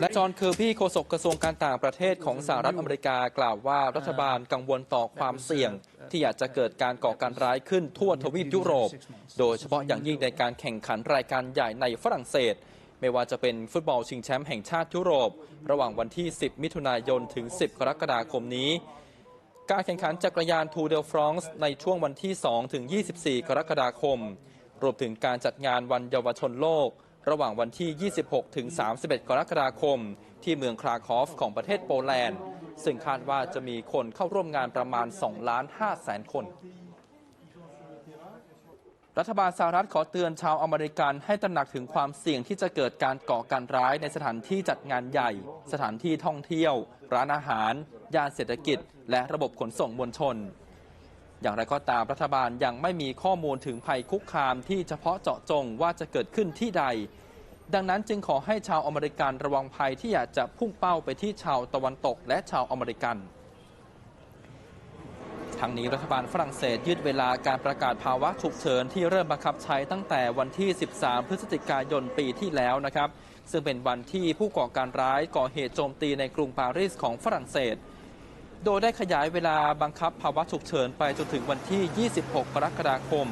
และจอห์นเคอร์บี้โฆษกกระทรวงการต่างประเทศของสหรัฐอเมริกากล่าวว่ารัฐบาลกังวลต่อความเสี่ยง ที่อาจจะเกิดการก่อการร้ายขึ้นทั่วทวีปยุโรป โดยเฉพาะอย่างยิ่งในการแข่งขันรายการใหญ่ในฝรั่งเศส ไม่ว่าจะเป็นฟุตบอลชิงแชมป์แห่งชาติยุโรป ระหว่างวันที่ 10 มิถุนายนถึง 10 กรกฎาคมนี้ การแข่งขันจักรยานทูเดลฟรองซ์ในช่วงวันที่ 2 ถึง 24 กรกฎาคม รวมถึงการจัดงานวันเยาวชนโลก ระหว่างวันที่ 26 ถึง 31 กรกฎาคม ที่เมืองคราคอฟของประเทศโปแลนด์ ซึ่งคาดว่าจะมีคนเข้าร่วมงานประมาณ 2 ล้าน5แสนคน รัฐบาลสหรัฐขอเตือนชาวอเมริกันให้ตระหนักถึงความเสี่ยงที่จะเกิดการก่อการร้ายในสถานที่จัดงานใหญ่ สถานที่ท่องเที่ยว ร้านอาหาร ยานเศรษฐกิจ และระบบขนส่งมวลชน อย่างไรก็ตามรัฐบาลยังไม่มีข้อมูลถึงภัยคุกคามที่เฉพาะเจาะจงว่าจะเกิดขึ้นที่ใด ดังนั้นจึงขอให้ชาวอเมริกันระวังภัยที่อยาจจะพุ่งเป้าไปที่ชาวตะวันตกและชาวอเมริกันทั้งนี้รัฐบาลฝรั่งเศสยืดเวลาการประกาศภาวะฉุกเฉินที่เริ่มบังคับใช้ตั้งแต่วันที่ 13 พฤศจิกายนปีที่แล้วนะครับ ซึ่งเป็นวันที่ผู้ก่อการร้ายก่อเหตุโจมตีในกรุงปารีสของฝรั่งเศส โดยได้ขยายเวลาบังคับภาวะฉุกเฉินไปจนถึงวันที่ 26 กรกฎาคม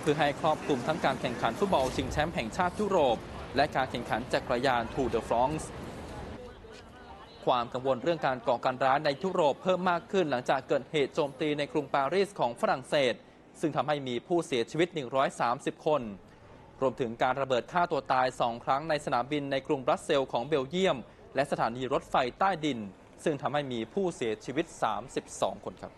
เพื่อให้ครอบคลุมทั้งการแข่งขันฟุตบอลชิงแชมป์แห่งชาติยุโรป และการแข่งขันจักรยานทูเดอฟรองซ์ความกังวลเรื่องการก่อการร้ายในยุโรปเพิ่มมากขึ้นหลังจากเกิดเหตุโจมตีในกรุงปารีสของฝรั่งเศส ซึ่งทำให้มีผู้เสียชีวิต 130 คน รวมถึงการระเบิดฆ่าตัวตาย2ครั้งในสนามบินในกรุงบรัสเซลของเบลเยียม และสถานีรถไฟใต้ดิน ซึ่งทำให้มีผู้เสียชีวิต 32 คนครับ